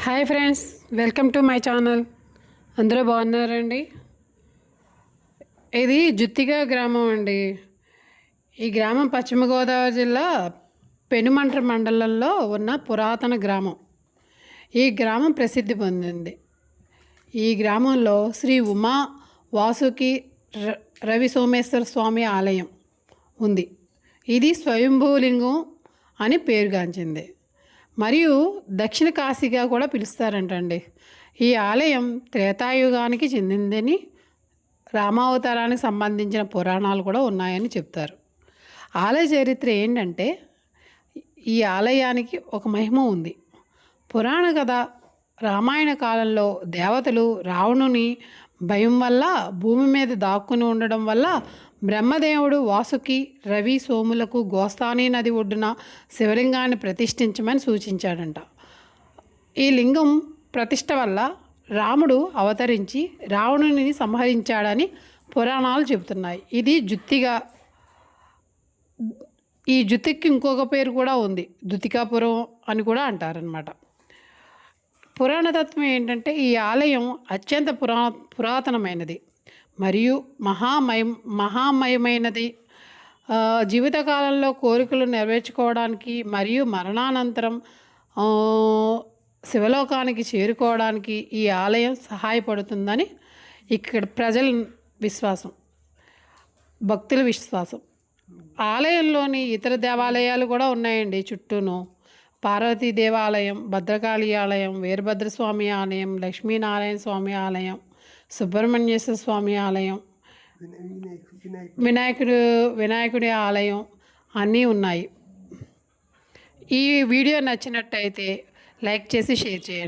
Hi friends welcome to my channel. అందరూ బాగున్నారండి? ఇది జుత్తిగా గ్రామం అండి. ఈ గ్రామం పశ్చిమ గోదావరి జిల్లా పెనుమంట్ర మండలంలో ఉన్న పురాతన గ్రామం. ఈ గ్రామం ప్రసిద్ధి పొందింది. ఈ గ్రామంలో శ్రీ ఉమా వాసుకి ర- రవి సోమేశ్వర స్వామి ఆలయం ఉంది. ఇది స్వయంభూలింగం అని పేరుగాంచింది. మరియు దక్షిణ కాశీగా కూడా పిలుస్తారంటండి. ఈ ఆలయం త్రేతాయుగానికి చెందిందని రామావతారానికి సంబంధించిన పురాణాలు కూడా ఉన్నాయని చెప్తారు. ఆలయ చరిత్ర ఏంటంటే ఈ ఆలయానికి ఒక మహిమ ఉంది. పురాణ కథ రామాయణ కాలంలో దేవతలు రావణుని భయం వల్ల భూమి మీద దాక్కుని ఉండడం వల్ల బ్రహ్మదేవుడు వాసుకి రవి సోములకు గోస్తాని నది ఒడ్డున శివలింగాన్ని ప్రతిష్ఠించమని సూచించాడంట. ఈ లింగం ప్రతిష్ట వల్ల రాముడు అవతరించి రావణుని సంహరించాడని పురాణాలు చెబుతున్నాయి. ఇది జుత్తిగా ఈ జుతికి ఇంకొక పేరు కూడా ఉంది. దుతికాపురం అని కూడా అంటారనమాట పురాణతత్వం ఏంటంటే ఈ ఆలయం అత్యంత పురా పురాతనమైనది మరియు మహామయం మహామయమైనది. జీవితకాలంలో కోరికలు నెరవేర్చుకోవడానికి మరియు మరణానంతరం శివలోకానికి చేరుకోవడానికి ఈ ఆలయం సహాయపడుతుందని ఇక్కడ ప్రజల విశ్వాసం భక్తుల విశ్వాసం. ఆలయంలోని ఇతర దేవాలయాలు కూడా ఉన్నాయండి చుట్టూను. పార్వతీ దేవాలయం భద్రకాళి ఆలయం వీరభద్రస్వామి ఆలయం లక్ష్మీనారాయణ స్వామి ఆలయం సుబ్రహ్మణ్యేశ్వర స్వామి ఆలయం వినాయకుడు వినాయకుడి ఆలయం అన్నీ ఉన్నాయి. ఈ వీడియో నచ్చినట్టయితే లైక్ చేసి షేర్ చేయండి.